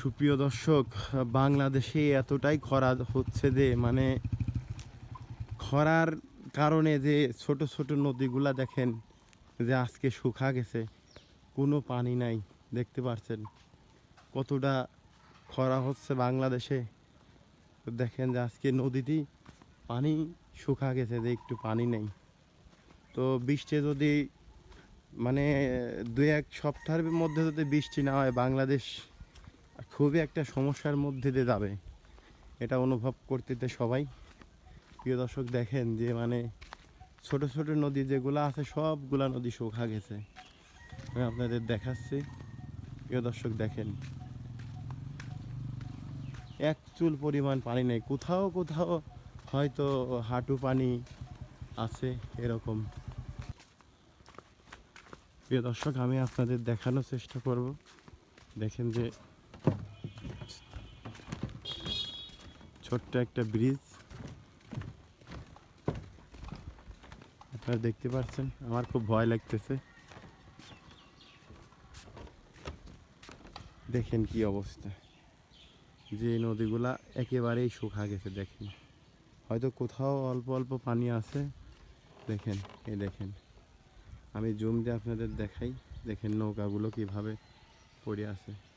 সুপ্রিয় দর্শক, বাংলাদেশে এতটাই খরা হচ্ছে যে মানে খরার কারণে যে ছোট ছোট নদীগুলা দেখেন যে আজকে শুকা গেছে, কোনো পানি নাই, দেখতে পাচ্ছেন কতটা খরা হচ্ছে বাংলাদেশে। দেখেন যে আজকে নদীটি পানি শুকা গেছে যে একটু পানি নেই। তো বৃষ্টি যদি মানে দু এক সপ্তাহের মধ্যে যদি বৃষ্টি না হয়, বাংলাদেশ খুবই একটা সমস্যার মধ্যে দিয়ে যাবে। এটা অনুভব করতেতে সবাই। প্রিয় দর্শক, দেখেন যে মানে ছোট ছোট নদী যেগুলো আছে, সবগুলা নদী শুকা গেছে। আমি আপনাদের দেখাচ্ছি। প্রিয় দর্শক, দেখেন। এক চুল পরিমাণ পানি নেই। কোথাও কোথাও হয়তো হাঁটু পানি আছে এরকম। প্রিয় দর্শক, আমি আপনাদের দেখানোর চেষ্টা করব। দেখেন যে ছোট্ট একটা ব্রিজ। আপনারা দেখতে পাচ্ছেন, আমার খুব ভয় লাগতেছে। দেখেন কি অবস্থা। যে নদীগুলা একেবারেই শুকা গেছে, দেখেন। হয়তো কোথাও অল্প অল্প পানি আছে। দেখেন এই দেখেন। আমি জুম দিয়ে আপনাদের দেখাই, দেখেন নৌকাগুলো কীভাবে পড়ে আছে।